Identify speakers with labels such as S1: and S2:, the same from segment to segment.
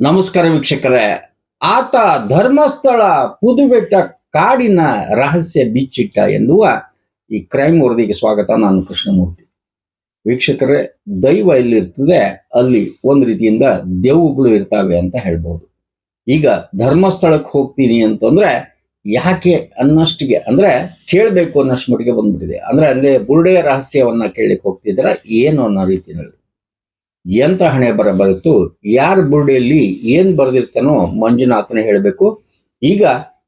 S1: ನಮಸ್ಕಾರ ವೀಕ್ಷಕರೇ. ಆತ ಧರ್ಮಸ್ಥಳ ಪುದುಬೆಟ್ಟ ಕಾಡಿನ ರಹಸ್ಯ ಬಿಚ್ಚಿಟ್ಟ ಎನ್ನುವ ಈ ಕ್ರೈಮ್ ವರದಿಗೆ ಸ್ವಾಗತ ನಾನು ಕೃಷ್ಣಮೂರ್ತಿ. ವೀಕ್ಷಕರೇ, ದೈವ ಎಲ್ಲಿರ್ತದೆ, ಅಲ್ಲಿ ಒಂದು ರೀತಿಯಿಂದ ದೇವುಗಳು ಇರ್ತಾವೆ ಅಂತ ಹೇಳ್ಬೋದು. ಈಗ ಧರ್ಮಸ್ಥಳಕ್ಕೆ ಹೋಗ್ತೀನಿ ಅಂತಂದ್ರೆ ಯಾಕೆ ಅನ್ನಷ್ಟಿಗೆ, ಅಂದ್ರೆ ಕೇಳಬೇಕು ಅನ್ನಷ್ಟು ಮಟ್ಟಿಗೆ ಬಂದ್ಬಿಟ್ಟಿದೆ. ಅಂದ್ರೆ ಅಲ್ಲಿ ಬುರುಡೆಯ ರಹಸ್ಯವನ್ನ ಕೇಳಲಿಕ್ಕೆ ಹೋಗ್ತಿದ್ರ ಏನು ಅನ್ನೋ ರೀತಿಯಲ್ಲಿ. ಎಂತ ಹಣೆ ಬರ ಬರುತ್ತು ಯಾರ ಬುರುಡಿಯಲ್ಲಿ ಏನ್ ಬರೆದಿರ್ತಾನೋ ಮಂಜುನಾಥನೇ ಹೇಳಬೇಕು. ಈಗ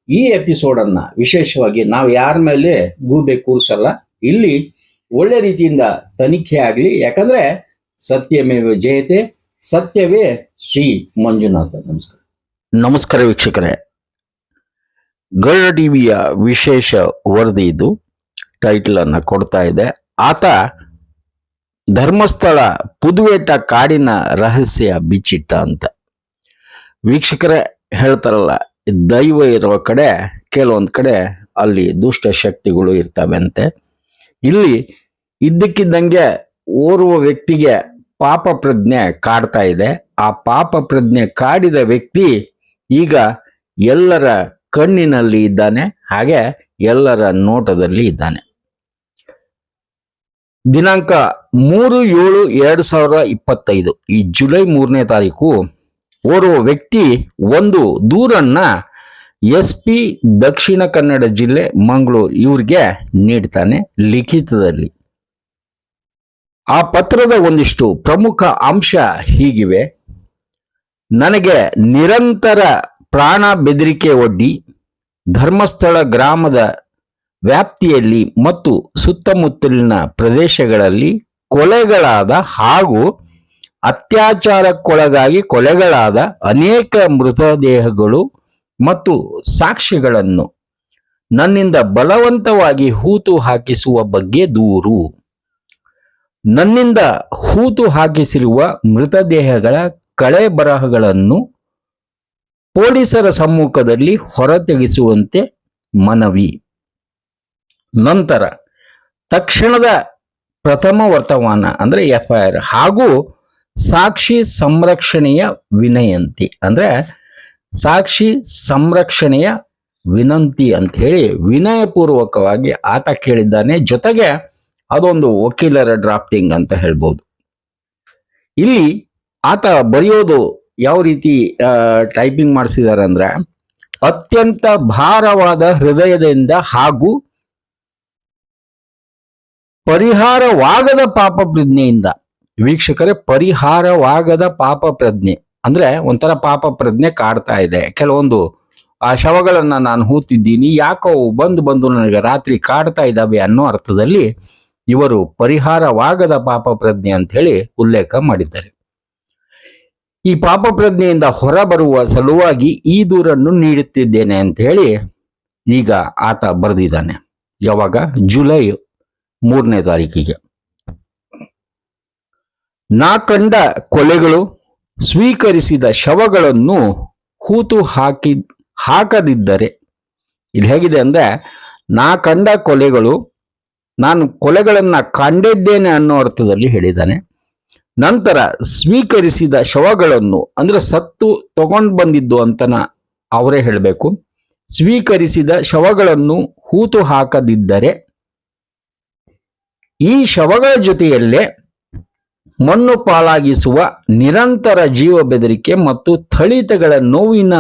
S1: ಈ ಎಪಿಸೋಡ್ ಅನ್ನ ವಿಶೇಷವಾಗಿ ನಾವು ಯಾರ ಮೇಲೆ ಗೂಬೆ ಕೂರಿಸಲ್ಲ, ಇಲ್ಲಿ ಒಳ್ಳೆ ರೀತಿಯಿಂದ ತನಿಖೆ ಆಗ್ಲಿ. ಯಾಕಂದ್ರೆ ಸತ್ಯಮೇವ ಜಯತೆ, ಸತ್ಯವೇ ಶ್ರೀ ಮಂಜುನಾಥ. ನಮಸ್ಕಾರ.
S2: ನಮಸ್ಕಾರ ವೀಕ್ಷಕರೇ. ಗರುಡ ಟಿವಿಯ ವಿಶೇಷ ವರದಿ ಇದು. ಟೈಟಲ್ ಅನ್ನ ಕೊಡ್ತಾ ಇದೆ. ಆತ ಧರ್ಮಸ್ಥಳ ಪುದುವೇಟ ಕಾಡಿನ ರಹಸ್ಯ ಬಿಚ್ಚಿಟ್ಟ ಅಂತ. ವೀಕ್ಷಕರೇ ಹೇಳ್ತಾರಲ್ಲ, ದೈವ ಇರುವ ಕಡೆ ಕೆಲವೊಂದು ಕಡೆ ಅಲ್ಲಿ ದುಷ್ಟ ಶಕ್ತಿಗಳು ಇರ್ತವೆ ಅಂತೆ ಇಲ್ಲಿ ಇದ್ದಕ್ಕಿದ್ದಂಗೆ ಓರ್ವ ವ್ಯಕ್ತಿಗೆ ಪಾಪ ಪ್ರಜ್ಞೆ ಕಾಡ್ತಾ ಇದೆ. ಆ ಪಾಪ ಪ್ರಜ್ಞೆ ಕಾಡಿದ ವ್ಯಕ್ತಿ ಈಗ ಎಲ್ಲರ ಕಣ್ಣಿನಲ್ಲಿ ಇದ್ದಾನೆ, ಹಾಗೆ ಎಲ್ಲರ ನೋಟದಲ್ಲಿ ಇದ್ದಾನೆ. ದಿನಾಂಕ ಮೂರು ಏಳು ಎರಡು ಸಾವಿರದ ಇಪ್ಪತ್ತೈದು. ಈ ಜುಲೈ ಮೂರನೇ ತಾರೀಕು ಓರ್ವ ವ್ಯಕ್ತಿ, ಒಂದು ದೂರನ್ನ ಎಸ್ ಪಿ ದಕ್ಷಿಣ ಕನ್ನಡ ಜಿಲ್ಲೆ ಮಂಗಳೂರು ಇವ್ರಿಗೆ ನೀಡ್ತಾನೆ ಲಿಖಿತದಲ್ಲಿ. ಆ ಪತ್ರದ ಒಂದಿಷ್ಟು ಪ್ರಮುಖ ಅಂಶ ಹೀಗಿವೆ. ನನಗೆ ನಿರಂತರ ಪ್ರಾಣ ಬೆದರಿಕೆ ಒಡ್ಡಿ ಧರ್ಮಸ್ಥಳ ಗ್ರಾಮದ ವ್ಯಾಪ್ತಿಯಲ್ಲಿ ಮತ್ತು ಸುತ್ತಮುತ್ತಲಿನ ಪ್ರದೇಶಗಳಲ್ಲಿ ಕೊಲೆಗಳಾದ ಹಾಗೂ ಅತ್ಯಾಚಾರಕ್ಕೊಳಗಾಗಿ ಕೊಲೆಗಳಾದ ಅನೇಕ ಮೃತದೇಹಗಳು ಮತ್ತು ಸಾಕ್ಷಿಗಳನ್ನು ನನ್ನಿಂದ ಬಲವಂತವಾಗಿ ಹೂತು ಹಾಕಿಸುವ ಬಗ್ಗೆ ದೂರು. ನನ್ನಿಂದ ಹೂತು ಹಾಕಿಸಿರುವ ಮೃತದೇಹಗಳ ಕಳೆ ಬರಹಗಳನ್ನು ಪೊಲೀಸರ ಸಮ್ಮುಖದಲ್ಲಿ ಹೊರತೆಗೆಸುವಂತೆ ಮನವಿ. ನಂತರ ತಕ್ಷಣದ ಪ್ರಥಮ ವರ್ತಮಾನ ಅಂದ್ರೆ ಎಫ್ ಐ ಆರ್ ಹಾಗೂ ಸಾಕ್ಷಿ ಸಂರಕ್ಷಣೆಯ ವಿನಯಂತಿ. ಅಂದ್ರೆ ಸಾಕ್ಷಿ ಸಂರಕ್ಷಣೆಯ ವಿನಂತಿ ಅಂತ ಹೇಳಿ ವಿನಯಪೂರ್ವಕವಾಗಿ ಆತ ಕೇಳಿದ್ದಾನೆ. ಜೊತೆಗೆ ಅದೊಂದು ವಕೀಲರ ಡ್ರಾಫ್ಟಿಂಗ್ ಅಂತ ಹೇಳ್ಬೋದು. ಇಲ್ಲಿ ಆತ ಬರೆಯೋದು ಯಾವ ರೀತಿ ಟೈಪಿಂಗ್ ಮಾಡಿಸಿದ್ದಾರೆ ಅಂದ್ರೆ ಅತ್ಯಂತ ಭಾರವಾದ ಹೃದಯದಿಂದ ಹಾಗೂ ಪರಿಹಾರವಾಗದ ಪಾಪ ಪ್ರಜ್ಞೆಯಿಂದ ವೀಕ್ಷಕರೇ, ಪರಿಹಾರವಾಗದ ಪಾಪ ಪ್ರಜ್ಞೆ ಅಂದ್ರೆ ಒಂಥರ ಪಾಪ ಪ್ರಜ್ಞೆ ಕಾಡ್ತಾ ಇದೆ. ಕೆಲವೊಂದು, ಆ ಶವಗಳನ್ನ ನಾನು ಹೂತಿದ್ದೀನಿ, ಯಾಕೋ ಬಂದು ಬಂದು ನನಗೆ ರಾತ್ರಿ ಕಾಡ್ತಾ ಇದ್ದಾವೆ ಅನ್ನೋ ಅರ್ಥದಲ್ಲಿ ಇವರು ಪರಿಹಾರವಾಗದ ಪಾಪ ಪ್ರಜ್ಞೆ ಅಂತ ಹೇಳಿ ಉಲ್ಲೇಖ ಮಾಡಿದ್ದಾರೆ. ಈ ಪಾಪ ಪ್ರಜ್ಞೆಯಿಂದ ಹೊರಬರುವ ಸಲುವಾಗಿ ಈ ದೂರನ್ನು ನೀಡುತ್ತಿದ್ದೇನೆ ಅಂತ ಹೇಳಿ ಈಗ ಆತ ಬರೆದಿದ್ದಾನೆ. ಯಾವಾಗ? ಜುಲೈ ಮೂರನೇ ತಾರೀಕಿಗೆ. ನಾ ಕಂಡ ಕೊಲೆಗಳು ಸ್ವೀಕರಿಸಿದ ಶವಗಳನ್ನು ಹೂತು ಹಾಕಿ, ಹಾಕದಿದ್ದರೆ ಇಲ್ಲಿ ಹೇಗಿದೆ ಅಂದ್ರೆ, ನಾ ಕಂಡ ಕೊಲೆಗಳು, ನಾನು ಕೊಲೆಗಳನ್ನ ಕಂಡಿದ್ದೇನೆ ಅನ್ನೋ ಅರ್ಥದಲ್ಲಿ ಹೇಳಿದ್ದಾನೆ. ನಂತರ ಸ್ವೀಕರಿಸಿದ ಶವಗಳನ್ನು, ಅಂದ್ರೆ ಸತ್ತು ತಗೊಂಡು ಬಂದಿದ್ದು ಅಂತನ ಅವರೇ ಹೇಳಬೇಕು. ಸ್ವೀಕರಿಸಿದ ಶವಗಳನ್ನು ಹೂತು ಹಾಕದಿದ್ದರೆ ಈ ಶವಗಳ ಜೊತೆಯಲ್ಲೇ ಮಣ್ಣು ಪಾಲಾಗಿಸುವ ನಿರಂತರ ಜೀವ ಬೆದರಿಕೆ ಮತ್ತು ಥಳಿತಗಳ ನೋವಿನ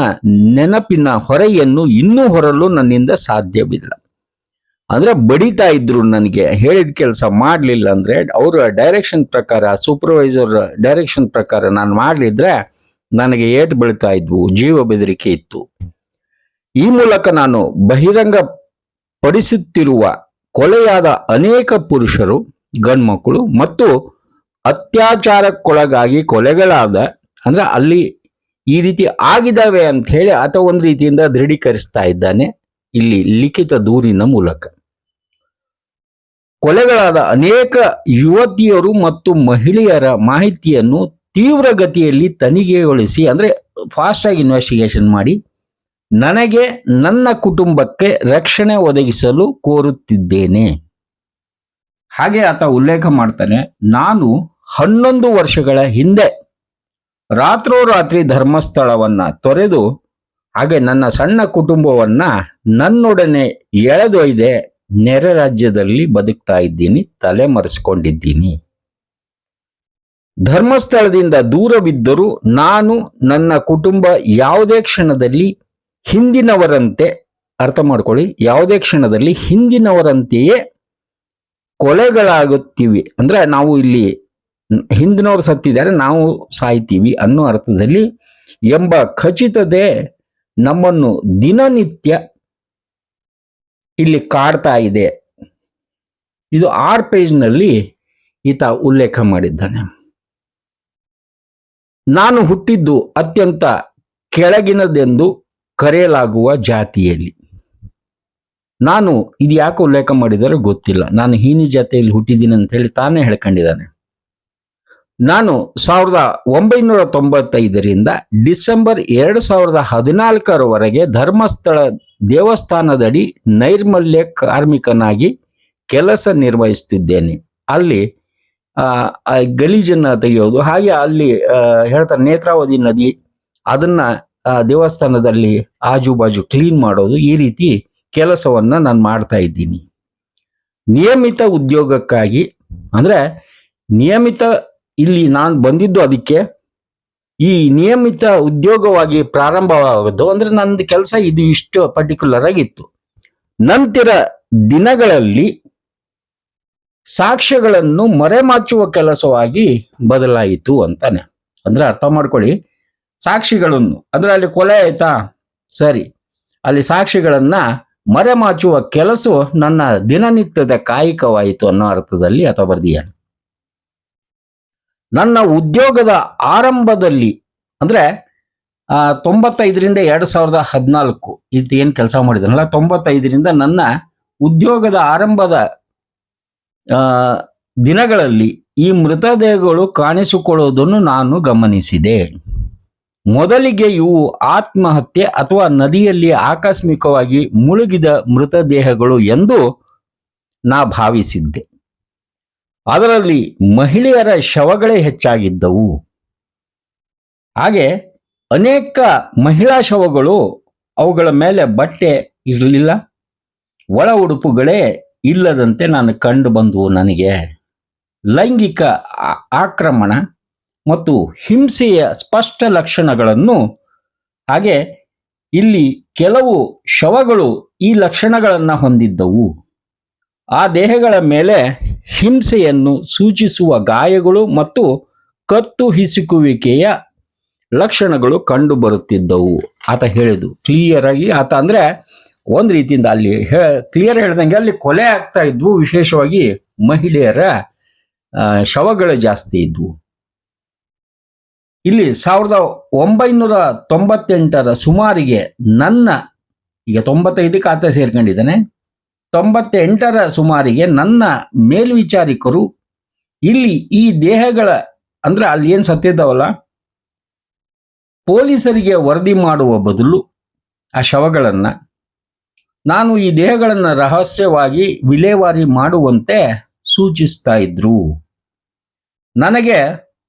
S2: ನೆನಪಿನ ಹೊರೆಯನ್ನು ಇನ್ನೂ ಹೊರಲು ನನ್ನಿಂದ ಸಾಧ್ಯವಿಲ್ಲ. ಅಂದ್ರೆ ಬಡಿತಾ ಇದ್ರು ನನಗೆ, ಹೇಳಿದ ಕೆಲಸ ಮಾಡಲಿಲ್ಲ ಅಂದ್ರೆ ಅವರ ಡೈರೆಕ್ಷನ್ ಪ್ರಕಾರ ಸೂಪರ್ವೈಸರ್ ಡೈರೆಕ್ಷನ್ ಪ್ರಕಾರ ನಾನು ಮಾಡಲಿದ್ರೆ ನನಗೆ ಏಟು ಬೀಳ್ತಾ ಇದ್ವು, ಜೀವ ಬೆದರಿಕೆ ಇತ್ತು. ಈ ಮೂಲಕ ನಾನು ಬಹಿರಂಗ ಪಡಿಸುತ್ತಿರುವ ಕೊಲೆಯಾದ ಅನೇಕ ಪುರುಷರು ಗಂಡ್ಮಕ್ಕಳು ಮತ್ತು ಅತ್ಯಾಚಾರಕ್ಕೊಳಗಾಗಿ ಕೊಲೆಗಳಾದ, ಅಂದ್ರೆ ಅಲ್ಲಿ ಈ ರೀತಿ ಆಗಿದಾವೆ ಅಂತ ಹೇಳಿ ಆತ ಒಂದು ರೀತಿಯಿಂದ ದೃಢೀಕರಿಸ್ತಾ ಇದ್ದಾನೆ ಇಲ್ಲಿ ಲಿಖಿತ ದೂರಿನ ಮೂಲಕ. ಕೊಲೆಗಳಾದ ಅನೇಕ ಯುವತಿಯರು ಮತ್ತು ಮಹಿಳೆಯರ ಮಾಹಿತಿಯನ್ನು ತೀವ್ರಗತಿಯಲ್ಲಿ ತನಿಖೆಗೊಳಿಸಿ, ಅಂದ್ರೆ ಫಾಸ್ಟ್ ಆಗಿ ಇನ್ವೆಸ್ಟಿಗೇಷನ್ ಮಾಡಿ ನನಗೆ ನನ್ನ ಕುಟುಂಬಕ್ಕೆ ರಕ್ಷಣೆ ಒದಗಿಸಲು ಕೋರುತ್ತಿದ್ದೇನೆ. ಹಾಗೆ ಆತ ಉಲ್ಲೇಖ ಮಾಡ್ತಾನೆ, ನಾನು ಹನ್ನೊಂದು ವರ್ಷಗಳ ಹಿಂದೆ ರಾತ್ರೋರಾತ್ರಿ ಧರ್ಮಸ್ಥಳವನ್ನ ತೊರೆದು, ಹಾಗೆ ನನ್ನ ಸಣ್ಣ ಕುಟುಂಬವನ್ನ ನನ್ನೊಡನೆ ಎಳೆದೊಯ್ದೆ ನೆರೆ ರಾಜ್ಯದಲ್ಲಿ ಬದುಕ್ತಾ ಇದ್ದೀನಿ, ತಲೆ ಮರೆಸ್ಕೊಂಡಿದ್ದೀನಿ. ಧರ್ಮಸ್ಥಳದಿಂದ ದೂರವಿದ್ದರೂ ನಾನು ನನ್ನ ಕುಟುಂಬ ಯಾವುದೇ ಕ್ಷಣದಲ್ಲಿ ಹಿಂದಿನವರಂತೆ ಅರ್ಥ ಮಾಡ್ಕೊಳ್ಳಿ. ಯಾವುದೇ ಕ್ಷಣದಲ್ಲಿ ಹಿಂದಿನವರಂತೆಯೇ ಕೊಲೆಗಳಾಗುತ್ತೀವಿ. ಅಂದ್ರೆ ನಾವು ಇಲ್ಲಿ ಹಿಂದಿನವರು ಸತ್ತಿದ್ದಾರೆ, ನಾವು ಸಾಯ್ತೀವಿ ಅನ್ನೋ ಅರ್ಥದಲ್ಲಿ ಎಂಬ ಖಚಿತತೆ ನಮ್ಮನ್ನು ದಿನನಿತ್ಯ ಇಲ್ಲಿ ಕಾಡ್ತಾ ಇದೆ. ಇದು ಆರ್ ಪೇಜ್ನಲ್ಲಿ ಈತ ಉಲ್ಲೇಖ ಮಾಡಿದ್ದಾನೆ. ನಾನು ಹುಟ್ಟಿದ್ದು ಅತ್ಯಂತ ಕೆಳಗಿನದೆಂದು ಕರೆಯಲಾಗುವ ಜಾತಿಯಲ್ಲಿ. ನಾನು ಇದು ಯಾಕೆ ಉಲ್ಲೇಖ ಮಾಡಿದರೆ ಗೊತ್ತಿಲ್ಲ. ನಾನು ಹೀನಿ ಜಾತಿಯಲ್ಲಿ ಹುಟ್ಟಿದ್ದೀನಿ ಅಂತ ಹೇಳಿ ತಾನೇ ಹೇಳ್ಕೊಂಡಿದ್ದಾನೆ. ನಾನು ಸಾವಿರದ ಒಂಬೈನೂರ ತೊಂಬತ್ತೈದರಿಂದ ಡಿಸೆಂಬರ್ ಎರಡು ಸಾವಿರದ ಹದಿನಾಲ್ಕರವರೆಗೆ ಧರ್ಮಸ್ಥಳ ದೇವಸ್ಥಾನದಡಿ ನೈರ್ಮಲ್ಯ ಕಾರ್ಮಿಕನಾಗಿ ಕೆಲಸ ನಿರ್ವಹಿಸುತ್ತಿದ್ದೇನೆ. ಅಲ್ಲಿ ಗಲೀಜನ್ನ ತೆಗೆಯೋದು, ಹಾಗೆ ಅಲ್ಲಿ ಹೇಳ್ತಾರೆ ನೇತ್ರಾವತಿ ನದಿ, ಅದನ್ನ ದೇವಸ್ಥಾನದಲ್ಲಿ ಆಜುಬಾಜು ಕ್ಲೀನ್ ಮಾಡೋದು ಈ ರೀತಿ ಕೆಲಸವನ್ನ ನಾನು ಮಾಡ್ತಾ ಇದ್ದೀನಿ. ನಿಯಮಿತ ಉದ್ಯೋಗಕ್ಕಾಗಿ, ಅಂದ್ರೆ ನಿಯಮಿತ ಇಲ್ಲಿ ನಾನು ಬಂದಿದ್ದು ಅದಕ್ಕೆ, ಈ ನಿಯಮಿತ ಉದ್ಯೋಗವಾಗಿ ಪ್ರಾರಂಭವಾಗೋದು ಅಂದ್ರೆ ನಂದು ಕೆಲಸ ಇದು ಇಷ್ಟು ಪರ್ಟಿಕ್ಯುಲರ್ ಆಗಿತ್ತು. ನಂತರ ದಿನಗಳಲ್ಲಿ ಸಾಕ್ಷ್ಯಗಳನ್ನು ಮರೆಮಾಚುವ ಕೆಲಸವಾಗಿ ಬದಲಾಯಿತು ಅಂತಾನೆ. ಅಂದ್ರೆ ಅರ್ಥ ಮಾಡ್ಕೊಳ್ಳಿ ಸಾಕ್ಷಿಗಳನ್ನು ಅಂದ್ರೆ ಅಲ್ಲಿ ಕೊಲೆ ಆಯ್ತಾ? ಸರಿ. ಅಲ್ಲಿ ಸಾಕ್ಷಿಗಳನ್ನ ಮರೆಮಾಚುವ ಕೆಲಸ ನನ್ನ ದಿನನಿತ್ಯದ ಕಾಯಿಕವಾಯಿತು ಅನ್ನೋ ಅರ್ಥದಲ್ಲಿ ಅಥವಾ ನನ್ನ ಉದ್ಯೋಗದ ಆರಂಭದಲ್ಲಿ, ಅಂದ್ರೆ ತೊಂಬತ್ತೈದರಿಂದ ಎರಡು ಸಾವಿರದ ಹದಿನಾಲ್ಕು, ಇದು ಏನು ಕೆಲಸ ಮಾಡಿದನಲ್ಲ ತೊಂಬತ್ತೈದರಿಂದ ನನ್ನ ಉದ್ಯೋಗದ ಆರಂಭದ ದಿನಗಳಲ್ಲಿ ಈ ಮೃತದೇಹಗಳು ಕಾಣಿಸಿಕೊಳ್ಳುವುದನ್ನು ನಾನು ಗಮನಿಸಿದೆ. ಮೊದಲಿಗೆ ಇವು ಆತ್ಮಹತ್ಯೆ ಅಥವಾ ನದಿಯಲ್ಲಿ ಆಕಸ್ಮಿಕವಾಗಿ ಮುಳುಗಿದ ಮೃತದೇಹಗಳು ಎಂದು ನಾ ಭಾವಿಸಿದ್ದೆ. ಅದರಲ್ಲಿ ಮಹಿಳೆಯರ ಶವಗಳೇ ಹೆಚ್ಚಾಗಿದ್ದವು. ಹಾಗೆ ಅನೇಕ ಮಹಿಳಾ ಶವಗಳು ಅವುಗಳ ಮೇಲೆ ಬಟ್ಟೆ ಇರಲಿಲ್ಲ, ಒಳ ಉಡುಪುಗಳೇ ಇಲ್ಲದಂತೆ ನಾನು ಕಂಡು ಬಂದವು ನನಗೆ. ಲೈಂಗಿಕ ಆಕ್ರಮಣ ಮತ್ತು ಹಿಂಸೆಯ ಸ್ಪಷ್ಟ ಲಕ್ಷಣಗಳನ್ನು, ಹಾಗೆ ಇಲ್ಲಿ ಕೆಲವು ಶವಗಳು ಈ ಲಕ್ಷಣಗಳನ್ನು ಹೊಂದಿದ್ದವು. ಆ ದೇಹಗಳ ಮೇಲೆ ಹಿಂಸೆಯನ್ನು ಸೂಚಿಸುವ ಗಾಯಗಳು ಮತ್ತು ಕತ್ತು ಹಿಸುಕುವಿಕೆಯ ಲಕ್ಷಣಗಳು ಕಂಡು ಬರುತ್ತಿದ್ದವು. ಆತ ಹೇಳಿದು ಕ್ಲಿಯರ್ ಆಗಿ ಆತ ಅಂದ್ರೆ ಒಂದು ರೀತಿಯಿಂದ ಅಲ್ಲಿ ಕ್ಲಿಯರ್ ಹೇಳ್ದಂಗೆ ಅಲ್ಲಿ ಕೊಲೆ ಆಗ್ತಾ ಇದ್ವು. ವಿಶೇಷವಾಗಿ ಮಹಿಳೆಯರ ಶವಗಳು ಜಾಸ್ತಿ ಇದ್ವು. ಇಲ್ಲಿ ಸಾವಿರದ ಒಂಬೈನೂರ ತೊಂಬತ್ತೆಂಟರ ಸುಮಾರಿಗೆ ನನ್ನ, ಈಗ ತೊಂಬತ್ತೈದು ಖಾತೆ ಸೇರ್ಕೊಂಡಿದ್ದಾನೆ. ತೊಂಬತ್ತೆಂಟರ ಸುಮಾರಿಗೆ ನನ್ನ ಮೇಲ್ವಿಚಾರಿಕರು ಇಲ್ಲಿ ಈ ದೇಹಗಳ, ಅಂದ್ರೆ ಅಲ್ಲಿ ಏನು ಸತ್ತಿದ್ದಾವಲ್ಲ ಪೊಲೀಸರಿಗೆ ವರದಿ ಮಾಡುವ ಬದಲು ಆ ಶವಗಳನ್ನು, ನಾನು ಈ ದೇಹಗಳನ್ನು ರಹಸ್ಯವಾಗಿ ವಿಲೇವಾರಿ ಮಾಡುವಂತೆ ಸೂಚಿಸ್ತಾ ಇದ್ರು. ನನಗೆ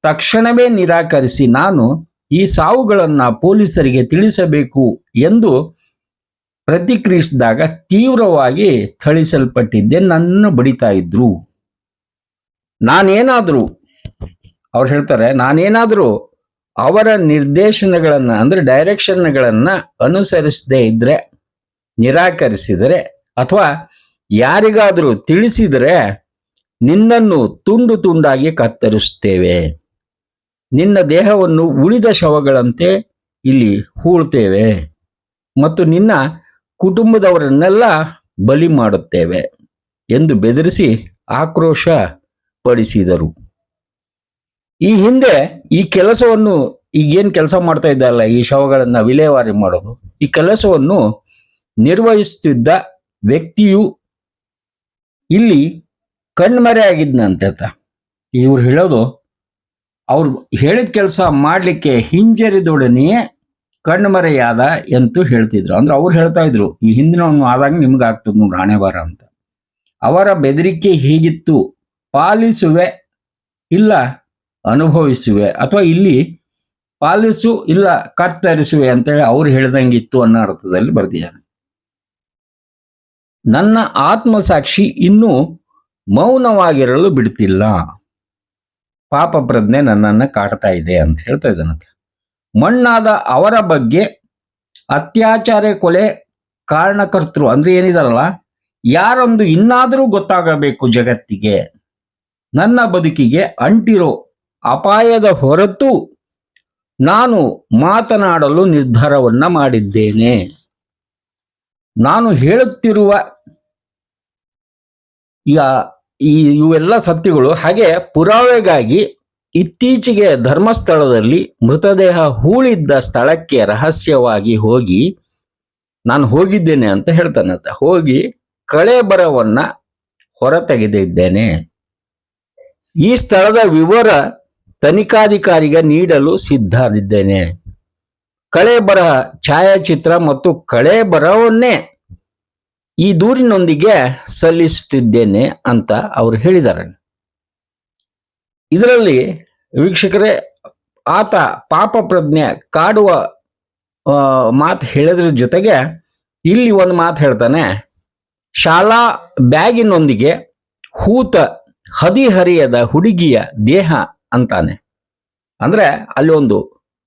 S2: ತಕ್ಷಣವೇ ನಿರಾಕರಿಸಿ ನಾನು ಈ ಸಾವುಗಳನ್ನು ಪೊಲೀಸರಿಗೆ ತಿಳಿಸಬೇಕು ಎಂದು ಪ್ರತಿಕ್ರಿಯಿಸಿದಾಗ ತೀವ್ರವಾಗಿ ಥಳಿಸಲ್ಪಟ್ಟಿದ್ದೆ ನನ್ನ ಬಡಿತಾ ಇದ್ರು. ನಾನೇನಾದರೂ, ಅವ್ರು ಹೇಳ್ತಾರೆ, ನಾನೇನಾದರೂ ಅವರ ನಿರ್ದೇಶನಗಳನ್ನು, ಅಂದರೆ ಡೈರೆಕ್ಷನ್ಗಳನ್ನು ಅನುಸರಿಸದೇ ಇದ್ದರೆ ನಿರಾಕರಿಸಿದರೆ, ಅಥವಾ ಯಾರಿಗಾದರೂ ತಿಳಿಸಿದರೆ ನಿನ್ನನ್ನು ತುಂಡು ತುಂಡಾಗಿ ಕತ್ತರಿಸುತ್ತೇವೆ. ನಿನ್ನ ದೇಹವನ್ನು ಉಳಿದ ಶವಗಳಂತೆ ಇಲ್ಲಿ ಹೂಳ್ತೇವೆ ಮತ್ತು ನಿನ್ನ ಕುಟುಂಬದವರನ್ನೆಲ್ಲ ಬಲಿ ಮಾಡುತ್ತೇವೆ ಎಂದು ಬೆದರಿಸಿ ಆಕ್ರೋಶ ಪಡಿಸಿದರು. ಈ ಹಿಂದೆ ಈ ಕೆಲಸವನ್ನು ಈಗೇನು ಕೆಲಸ ಮಾಡ್ತಾ ಇದ್ದಲ್ಲ ಈ ಶವಗಳನ್ನ ವಿಲೇವಾರಿ ಮಾಡೋದು? ಈ ಕೆಲಸವನ್ನು ನಿರ್ವಹಿಸುತ್ತಿದ್ದ ವ್ಯಕ್ತಿಯು ಇಲ್ಲಿ ಕಣ್ಮರೆ ಆಗಿದ್ನಂತೆ ಇವ್ರು ಹೇಳೋದು ಅವ್ರು ಹೇಳಿದ ಕೆಲಸ ಮಾಡಲಿಕ್ಕೆ ಹಿಂಜರಿದೊಡನೆಯೇ ಕಣ್ಮರೆಯಾದ ಎಂತೂ ಹೇಳ್ತಿದ್ರು. ಅಂದ್ರೆ ಅವ್ರು ಹೇಳ್ತಾ ಇದ್ರು, ಈ ಹಿಂದಿನವನು ಆದಾಗ ನಿಮ್ಗೆ ಆಗ್ತದ ನೋಡ್ರಿ ಹಣೆ ಬಾರ ಅಂತ. ಅವರ ಬೆದರಿಕೆ ಹೀಗಿತ್ತು, ಪಾಲಿಸುವೆ ಇಲ್ಲ ಅನುಭವಿಸುವೆ, ಅಥವಾ ಇಲ್ಲಿ ಪಾಲಿಸು ಇಲ್ಲ ಕತ್ತರಿಸುವೆ ಅಂತೇಳಿ ಅವ್ರು ಹೇಳ್ದಂಗಿತ್ತು ಅನ್ನೋ ಅರ್ಥದಲ್ಲಿ ಬರ್ದಿದ್ದಾನೆ. ನನ್ನ ಆತ್ಮಸಾಕ್ಷಿ ಇನ್ನೂ ಮೌನವಾಗಿರಲು ಬಿಡ್ತಿಲ್ಲ. ಪಾಪ ಪ್ರಜ್ಞೆ ನನ್ನನ್ನು ಕಾಡ್ತಾ ಇದೆ ಅಂತ ಹೇಳ್ತಾ ಇದ್ದಾನಂತೆ ಮಣ್ಣಾದ ಅವರ ಬಗ್ಗೆ ಅತ್ಯಾಚಾರ ಕೊಲೆ ಕಾರಣಕರ್ತರು ಅಂದ್ರೆ ಏನಿದಾರಲ್ಲ, ಯಾರೊಂದು ಇನ್ನಾದರೂ ಗೊತ್ತಾಗಬೇಕು ಜಗತ್ತಿಗೆ. ನನ್ನ ಬದುಕಿಗೆ ಅಂಟಿರೋ ಅಪಾಯದ ಹೊರತು ನಾನು ಮಾತನಾಡಲು ನಿರ್ಧಾರವನ್ನ ಮಾಡಿದ್ದೇನೆ. ನಾನು ಹೇಳುತ್ತಿರುವ ಈಗ ಈ ಇವೆಲ್ಲ ಸತ್ಯಗಳು ಹಾಗೆ ಪುರಾವೆಗಾಗಿ ಇತ್ತೀಚೆಗೆ ಧರ್ಮಸ್ಥಳದಲ್ಲಿ ಮೃತದೇಹ ಹೂಳಿದ್ದ ಸ್ಥಳಕ್ಕೆ ರಹಸ್ಯವಾಗಿ ಹೋಗಿ ನಾನು ಹೋಗಿದ್ದೇನೆ ಅಂತ ಹೇಳ್ತಾನಂತೆ ಹೋಗಿ ಕಳೆಬರವನ್ನ ಹೊರತೆಗೆದಿದ್ದೇನೆ. ಈ ಸ್ಥಳದ ವಿವರ ತನಿಖಾಧಿಕಾರಿಗೆ ನೀಡಲು ಸಿದ್ಧರಿದ್ದೇನೆ. ಕಳೆ ಬರಹ ಛಾಯಾಚಿತ್ರ ಮತ್ತು ಕಳೆ ಬರಹವನ್ನೇ ಈ ದೂರಿನೊಂದಿಗೆ ಸಲ್ಲಿಸುತ್ತಿದ್ದೇನೆ ಅಂತ ಅವರು ಹೇಳಿದ್ದಾರೆ ಇದರಲ್ಲಿ ವೀಕ್ಷಕರೇ, ಆತ ಪಾಪ ಪ್ರಜ್ಞೆ ಕಾಡುವ ಮಾತು ಹೇಳಿದ್ರ ಜೊತೆಗೆ ಇಲ್ಲಿ ಒಂದು ಮಾತು ಹೇಳ್ತಾನೆ, ಶಾಲಾ ಬ್ಯಾಗಿನೊಂದಿಗೆ ಹೂತ ಹದಿಹರಿಯದ ಹುಡುಗಿಯ ದೇಹ ಅಂತಾನೆ. ಅಂದ್ರೆ ಅಲ್ಲಿ ಒಂದು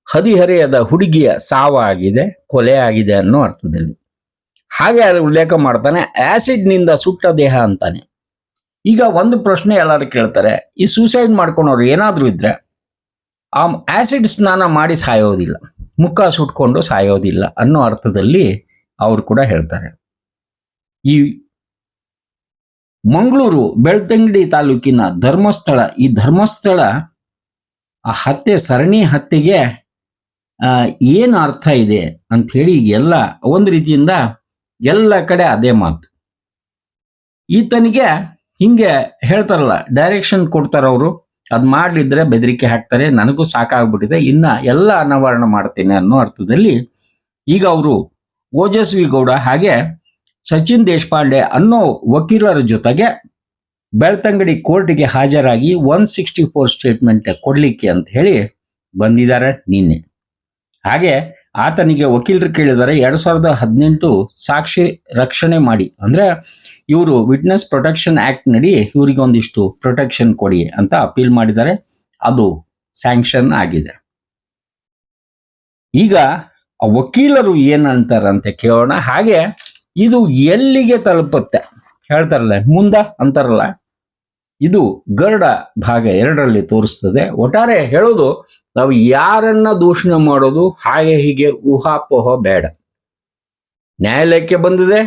S2: ಹದಿಹರಿಯದ ಹುಡುಗಿಯ ಸಾವ ಆಗಿದೆ ಕೊಲೆ ಆಗಿದೆ ಅನ್ನೋ ಅರ್ಥದಲ್ಲಿ. ಹಾಗೆ ಉಲ್ಲೇಖ ಮಾಡ್ತಾನೆ, ಆಸಿಡ್ನಿಂದ ಸುಟ್ಟ ದೇಹ ಅಂತಾನೆ. ಈಗ ಒಂದು ಪ್ರಶ್ನೆ ಎಲ್ಲರೂ ಕೇಳ್ತಾರೆ, ಈ ಸೂಸೈಡ್ ಮಾಡ್ಕೊಂಡವ್ರು ಏನಾದರೂ ಇದ್ರೆ ಆ ಆಸಿಡ್ ಸ್ನಾನ ಮಾಡಿ ಸಾಯೋದಿಲ್ಲ, ಮುಖ ಸುಟ್ಕೊಂಡು ಸಾಯೋದಿಲ್ಲ ಅನ್ನೋ ಅರ್ಥದಲ್ಲಿ ಅವರು ಕೂಡ ಹೇಳ್ತಾರೆ. ಈ ಮಂಗಳೂರು, ಬೆಳ್ತಂಗಡಿ ತಾಲೂಕಿನ ಧರ್ಮಸ್ಥಳ, ಈ ಧರ್ಮಸ್ಥಳ ಆ ಹತ್ಯೆ, ಸರಣಿ ಹತ್ಯೆಗೆ ಏನು ಅರ್ಥ ಇದೆ ಅಂತ ಹೇಳಿ ಎಲ್ಲ ಒಂದು ರೀತಿಯಿಂದ ಎಲ್ಲ ಕಡೆ ಅದೇ ಮಾತು. ಈತನಿಗೆ ಹಿಂಗೆ ಹೇಳ್ತಾರಲ್ಲ ಡೈರೆಕ್ಷನ್ ಕೊಡ್ತಾರ ಅವರು. ಅದ್ ಮಾಡ್ಲಿದ್ರೆ ಬೆದರಿಕೆ ಹಾಕ್ತಾರೆ, ನನಗೂ ಸಾಕಾಗ್ಬಿಟ್ಟಿದೆ, ಇನ್ನ ಎಲ್ಲ ಅನಾವರಣ ಮಾಡ್ತೇನೆ ಅನ್ನೋ ಅರ್ಥದಲ್ಲಿ ಈಗ ಅವರು ಓಜಸ್ವಿ ಗೌಡ ಹಾಗೆ ಸಚಿನ್ ದೇಶಪಾಂಡೆ ಅನ್ನೋ ವಕೀಲರ ಜೊತೆಗೆ ಬೆಳ್ತಂಗಡಿ ಕೋರ್ಟ್ಗೆ ಹಾಜರಾಗಿ ಒನ್ ಸಿಕ್ಸ್ಟಿ ಫೋರ್ ಸ್ಟೇಟ್ಮೆಂಟ್ ಕೊಡ್ಲಿಕ್ಕೆ ಅಂತ ಹೇಳಿ ಬಂದಿದ್ದಾರೆ ನಿನ್ನೆ. ಹಾಗೆ ಆತನಿಗೆ ವಕೀಲರು ಕೇಳಿದರೆ ಎರಡ್ ಸಾವಿರದ ಹದಿನೆಂಟು ಸಾಕ್ಷಿ ರಕ್ಷಣೆ ಮಾಡಿ. ಅಂದ್ರೆ ಇವರು ವಿಟ್ನೆಸ್ ಪ್ರೊಟೆಕ್ಷನ್ ಆಕ್ಟ್ ನಡಿ, ಇವರಿಗೆ ಒಂದಿಷ್ಟು ಪ್ರೊಟೆಕ್ಷನ್ ಕೊಡಿ ಅಂತ ಅಪೀಲ್ ಮಾಡಿದ್ದಾರೆ. ಅದು ಸ್ಯಾಂಕ್ಷನ್ ಆಗಿದೆ. ಈಗ ಆ ವಕೀಲರು ಏನಂತಾರಂತೆ ಕೇಳೋಣ. ಹಾಗೆ ಇದು ಎಲ್ಲಿಗೆ ತಲುಪುತ್ತೆ? ಹೇಳ್ತಾರಲ್ಲ, ಮುಂದ ಅಂತಾರಲ್ಲ. ಇದು ಗರುಡ ಭಾಗ ಎರಡರಲ್ಲಿ ತೋರಿಸ್ತದೆ. ಒಟ್ಟಾರೆ ಹೇಳೋದು, ನಾವು ಯಾರನ್ನ ದೂಷಣೆ ಮಾಡೋದು ಹಾಗೆ ಹೀಗೆ ಊಹಾಪೋಹ ಬೇಡ. ನ್ಯಾಯಾಲಯಕ್ಕೆ ಬಂದಿದೆ.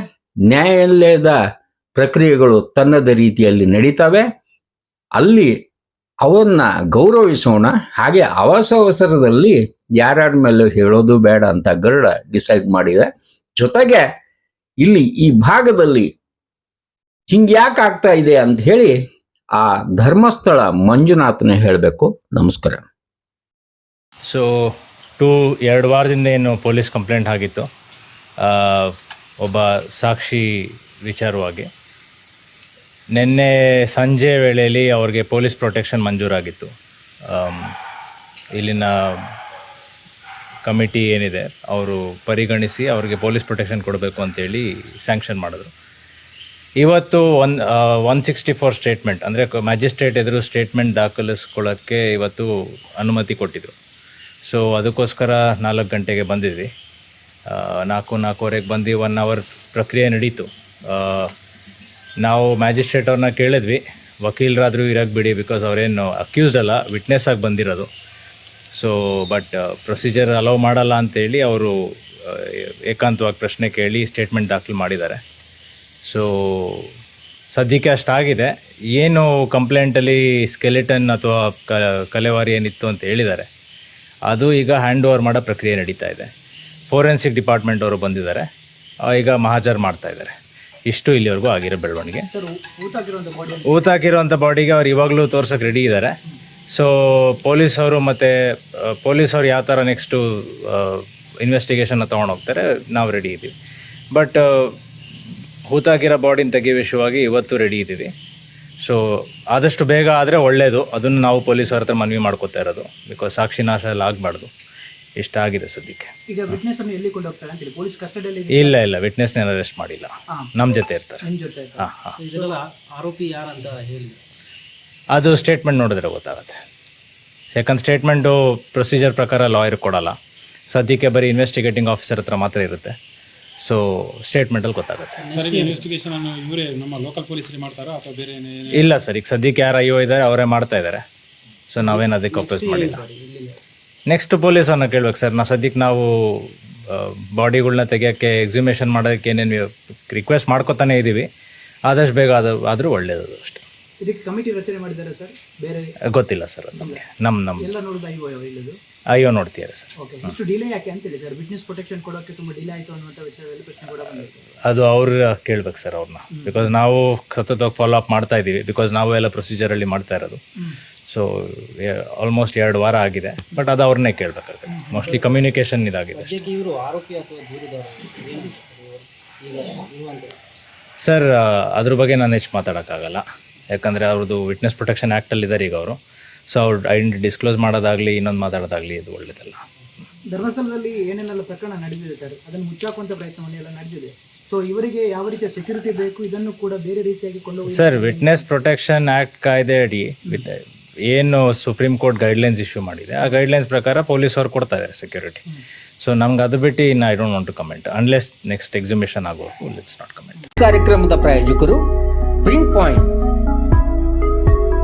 S2: ನ್ಯಾಯಾಲಯದ ಪ್ರಕ್ರಿಯೆಗಳು ತನ್ನದ ರೀತಿಯಲ್ಲಿ ನಡೀತವೆ. ಅಲ್ಲಿ ಅವನ್ನ ಗೌರವಿಸೋಣ. ಹಾಗೆ ಅವಸರದಲ್ಲಿ ಯಾರ್ಯಾರ ಮೇಲೆ ಹೇಳೋದು ಬೇಡ ಅಂತ ಗರುಡ ಡಿಸೈಡ್ ಮಾಡಿದೆ. ಜೊತೆಗೆ ಇಲ್ಲಿ ಈ ಭಾಗದಲ್ಲಿ ಹಿಂಗ್ಯಾಕೆ ಆಗ್ತಾ ಇದೆ ಅಂತ ಹೇಳಿ ಆ ಧರ್ಮಸ್ಥಳ ಮಂಜುನಾಥನ ಹೇಳಬೇಕು. ನಮಸ್ಕಾರ.
S3: ಸೊ ಟು ಎರಡು ವಾರದಿಂದ ಏನು ಪೊಲೀಸ್ ಕಂಪ್ಲೇಂಟ್ ಆಗಿತ್ತು. ಒಬ್ಬ ಸಾಕ್ಷಿ ವಿಚಾರವಾಗಿ. ನಿನ್ನೆ ಸಂಜೆ ವೇಳೆಯಲ್ಲಿ ಅವ್ರಿಗೆ ಪೊಲೀಸ್ ಪ್ರೊಟೆಕ್ಷನ್ ಮಂಜೂರಾಗಿತ್ತು. ಇಲ್ಲಿನ ಕಮಿಟಿ ಏನಿದೆ, ಅವರು ಪರಿಗಣಿಸಿ ಅವ್ರಿಗೆ ಪೊಲೀಸ್ ಪ್ರೊಟೆಕ್ಷನ್ ಕೊಡಬೇಕು ಅಂತೇಳಿ ಸ್ಯಾಂಕ್ಷನ್ ಮಾಡಿದ್ರು. ಇವತ್ತು one one sixty four statement ಅಂದರೆ ಮ್ಯಾಜಿಸ್ಟ್ರೇಟ್ ಎದುರು ಸ್ಟೇಟ್ಮೆಂಟ್ ದಾಖಲಿಸ್ಕೊಳ್ಳೋಕ್ಕೆ ಇವತ್ತು ಅನುಮತಿ ಕೊಟ್ಟಿದ್ರು. ಸೊ ಅದಕ್ಕೋಸ್ಕರ ನಾಲ್ಕು ಗಂಟೆಗೆ ಬಂದಿದ್ವಿ. ನಾಲ್ಕು, ನಾಲ್ಕೂವರೆಗೆ ಬಂದು ಒನ್ ಅವರ್ ಪ್ರಕ್ರಿಯೆ ನಡೀತು. ನಾವು ಮ್ಯಾಜಿಸ್ಟ್ರೇಟ್ ಅವ್ರನ್ನ ಕೇಳಿದ್ವಿ. ವಕೀಲರಾದರೂ ಇರೋಕ್ಕೆ ಬಿಡಿ ಬಿಕಾಸ್ ಅವರೇನು ಅಕ್ಯೂಸ್ಡ್ ಅಲ್ಲ ವಿಟ್ನೆಸ್ ಆಗಿ ಬಂದಿರೋದು. ಸೊ ಬಟ್ ಪ್ರೊಸೀಜರ್ ಅಲೌ ಮಾಡಲ್ಲ ಅಂತೇಳಿ ಅವರು ಏಕಾಂತವಾಗಿ ಪ್ರಶ್ನೆ ಕೇಳಿ ಸ್ಟೇಟ್ಮೆಂಟ್ ದಾಖಲು ಮಾಡಿದ್ದಾರೆ. ಸೊ ಸದ್ಯಕ್ಕೆ ಅಷ್ಟಾಗಿದೆ. ಏನು ಕಂಪ್ಲೇಂಟಲ್ಲಿ ಸ್ಕೆಲೆಟನ್ ಅಥವಾ ಕ ಕಲೆವಾರಿ ಏನಿತ್ತು ಅಂತ ಹೇಳಿದ್ದಾರೆ. ಅದು ಈಗ ಹ್ಯಾಂಡ್ ಓವರ್ ಮಾಡೋ ಪ್ರಕ್ರಿಯೆ ನಡೀತಾ ಇದೆ. ಫೋರೆನ್ಸಿಕ್ ಡಿಪಾರ್ಟ್ಮೆಂಟ್ ಅವರು ಬಂದಿದ್ದಾರೆ. ಈಗ ಮಹಾಜರ್ ಮಾಡ್ತಾ ಇದ್ದಾರೆ. ಇಷ್ಟು ಇಲ್ಲಿವರೆಗೂ ಆಗಿರೋ ಬೆಳವಣಿಗೆ. ಊತಾಕಿರುವಂಥ ಬಾಡಿಗೆ ಅವ್ರು ಇವಾಗಲೂ ತೋರ್ಸೋಕೆ ರೆಡಿ ಇದ್ದಾರೆ. ಸೊ ಪೊಲೀಸ್ ಅವರು ಮತ್ತು ಪೊಲೀಸ್ ಅವ್ರು ಯಾವ ಥರ ನೆಕ್ಸ್ಟು ಇನ್ವೆಸ್ಟಿಗೇಷನ್ನ ತೊಗೊಂಡೋಗ್ತಾರೆ ನಾವು ರೆಡಿ ಇದ್ದೀವಿ ಬಟ್ ಹೂತಾಕಿರೋ ಬಾಡಿನ ತೆಗೆಯೋ ವಿಷಯವಾಗಿ ಇವತ್ತು ರೆಡಿ ಇದ್ದೀವಿ. ಸೊ ಆದಷ್ಟು ಬೇಗ ಆದರೆ ಒಳ್ಳೆಯದು ಅದನ್ನು ನಾವು ಪೊಲೀಸರ ಹತ್ರ ಮನವಿ ಮಾಡ್ಕೋತಾ ಇರೋದು. ಬಿಕಾಸ್ ಸಾಕ್ಷಿ ನಾಶ ಎಲ್ಲ ಆಗಬಾರ್ದು. ಇಷ್ಟ ಆಗಿದೆ ಸದ್ಯಕ್ಕೆ.
S4: ಈಗ ವಿಟ್ನೆಸ್ ಅನ್ನು ಎಲ್ಲಿ ಕೊಂಡು ಹೋಗ್ತಾರೆ ಅಂತೇಳಿ ಪೊಲೀಸ್ ಕಸ್ಟಡಿಯಲ್ಲಿ
S3: ಇಲ್ಲ ಇಲ್ಲ. ವಿಟ್ನೆಸ್ನ ಅರೆಸ್ಟ್ ಮಾಡಿಲ್ಲ. ನಮ್ಮ ಜೊತೆ ಇರ್ತಾರೆ.
S4: ನಿಮ್ಮ ಜೊತೆ
S3: ಹಾಂ ಹಾಂ.
S5: ಇದೆಲ್ಲ ಆರೋಪಿ ಯಾರಂತ ಹೇಳಿ.
S3: ಅದು ಸ್ಟೇಟ್ಮೆಂಟ್ ನೋಡಿದ್ರೆ ಗೊತ್ತಾಗುತ್ತೆ. ಯಾಕಂದ್ರೆ ಸ್ಟೇಟ್ಮೆಂಟು ಪ್ರೊಸೀಜರ್ ಪ್ರಕಾರ ಲಾಯರ್ ಕೊಡಲ್ಲ. ಸದ್ಯಕ್ಕೆ ಬರೀ ಇನ್ವೆಸ್ಟಿಗೇಟಿಂಗ್ ಆಫೀಸರ್ ಹತ್ರ ಮಾತ್ರ ಇರುತ್ತೆ. ಸೊ ಸ್ಟೇಟ್ಮೆಂಟಲ್ಲಿ ಗೊತ್ತಾಗುತ್ತೆ.
S6: ಸರ್ ಇನ್ವೆಸ್ಟಿಗೇಷನ್ ಅನ್ನು ಇವರೇ ನಮ್ಮ ಲೋಕಲ್ ಪೊಲೀಸರೇ ಮಾಡ್ತಾರಾ ಅಥವಾ ಬೇರೆ
S3: ಇಲ್ಲ ಸರ್ ಈಗ ಸದ್ಯಕ್ಕೆ ಯಾರು ಅಯ್ಯೋ ಇದ್ದಾರೆ ಅವರೇ ಮಾಡ್ತಾ ಇದ್ದಾರೆ ಸೊ ನಾವೇನು ಅದಕ್ಕೆ ಅಪೋಸ್ ಮಾಡಿಲ್ಲ. ನೆಕ್ಸ್ಟ್ ಪೊಲೀಸನ್ನು ಕೇಳ್ಬೇಕು ಸರ್ ನಾವು ಸದ್ಯಕ್ಕೆ ನಾವು ಬಾಡಿಗಳನ್ನ ತೆಗಿಯೋಕ್ಕೆ ಎಕ್ಸಿಮೇಷನ್ ಮಾಡೋಕ್ಕೆ ಏನೇನು ರಿಕ್ವೆಸ್ಟ್ ಮಾಡ್ಕೊತಾನೆ ಇದ್ದೀವಿ ಆದಷ್ಟು ಬೇಗ ಅದು ಆದರೂ ಒಳ್ಳೆಯದು ಅಷ್ಟೇ.
S4: ಇದಕ್ಕೆ ಕಮಿಟಿ ರಚನೆ ಮಾಡಿದ್ದಾರೆ ಸರ್ ಬೇರೆ
S3: ಗೊತ್ತಿಲ್ಲ ಸರ್ ನಮಗೆ ನಮ್ಮ ನಮ್ಮ ಅಯ್ಯೋ ನೋಡ್ತೀರಾ ಸರ್?
S4: ಓಕೆ ಇಷ್ಟು ಡಿಲೇ ಯಾಕೆ ಅಂತೇಳಿ ಸರ್ ವಿಟ್ನೆಸ್ ಪ್ರೊಟೆಕ್ಷನ್ ಕೊಡೋಕೆ ತುಂಬಾ ಡಿಲೇ ಆಯಿತು ಅನ್ನುವಂಥ ವಿಷಯದಲ್ಲಿ ಪ್ರಶ್ನೆ ಕೂಡ ಬಂದಿತ್ತು.
S3: ಅದು ಅವ್ರು ಕೇಳ್ಬೇಕು ಸರ್ ಅವ್ರನ್ನ. ಬಿಕಾಸ್ ನಾವು ಸತತವಾಗಿ ಫಾಲೋ ಅಪ್ ಮಾಡ್ತಾ ಇದ್ದೀವಿ. ಬಿಕಾಸ್ ನಾವು ಎಲ್ಲ ಪ್ರೊಸೀಜರಲ್ಲಿ ಮಾಡ್ತಾ ಇರೋದು. ಸೊ ಆಲ್ಮೋಸ್ಟ್ ಎರಡು ವಾರ ಆಗಿದೆ. ಬಟ್ ಅದು ಅವ್ರನ್ನೇ ಕೇಳ್ಬೇಕಾಗುತ್ತೆ. ಮೋಸ್ಟ್ಲಿ ಕಮ್ಯುನಿಕೇಶನ್ ಇದಾಗಿದೆ
S5: ಇವರು ಆರೋಪಿ ಅಥವಾ
S3: ಸರ್ ಅದ್ರ ಬಗ್ಗೆ ನಾನು ಹೆಚ್ಚು ಮಾತಾಡೋಕ್ಕಾಗಲ್ಲ. ಯಾಕಂದರೆ ಅವ್ರದ್ದು ವಿಟ್ನೆಸ್ ಪ್ರೊಟೆಕ್ಷನ್ ಆ್ಯಕ್ಟಲ್ಲಿದ್ದಾರೆ ಈಗ ಅವರು. ಸೊ ಅವ್ರು ಐಡೆಂಟಿ ಡಿಸ್ಕ್ಲೋಸ್ ಮಾಡೋದಾಗಲಿ ಇನ್ನೊಂದು ಮಾತಾಡೋದಾಗಲಿ ಇದು ಒಳ್ಳೇದಲ್ಲ.
S4: ಧರ್ಮಸ್ಥಳದಲ್ಲಿ ಏನೇನೆಲ್ಲ ಪ್ರಕರಣ ನಡೆದಿದೆ ಸರ್? ಅದನ್ನು ಮುಚ್ಚಾಕುವಂಥ ಪ್ರಯತ್ನವನ್ನು ಎಲ್ಲ ನಡೆದಿದೆ. ಸೊ ಇವರಿಗೆ ಯಾವ ರೀತಿಯ ಸೆಕ್ಯೂರಿಟಿ ಬೇಕು ಇದನ್ನು ಕೂಡ ಬೇರೆ ರೀತಿಯಾಗಿ ಕೊಂಡೋಗಿ
S3: ಸರ್ ವಿಟ್ನೆಸ್ ಪ್ರೊಟೆಕ್ಷನ್ ಆ್ಯಕ್ಟ್ ಕಾಯ್ದೆ ಅಡಿ ಏನು ಸುಪ್ರೀಂ ಕೋರ್ಟ್ ಗೈಡ್ಲೈನ್ಸ್ ಇಶ್ಯೂ ಮಾಡಿದೆ. ಆ ಗೈಡ್ಲೈನ್ಸ್ ಪ್ರಕಾರ ಪೊಲೀಸ್ ಅವ್ರು ಕೊಡ್ತಾ ಇದ್ದಾರೆ ಸೆಕ್ಯೂರಿಟಿ ಸೊ ನಮ್ಗೆ ಅದು ಬಿಟ್ಟು ಇನ್ನು I don't want to comment unless next exhibition ಆಗೋ ಲೆಟ್ಸ್ ನಾಟ್ ಕಮೆಂಟ್
S2: ಕಾರ್ಯಕ್ರಮದ ಪ್ರಾಯೋಜಕರು ಪ್ರಿಂಟ್ ಪಾಯಿಂಟ್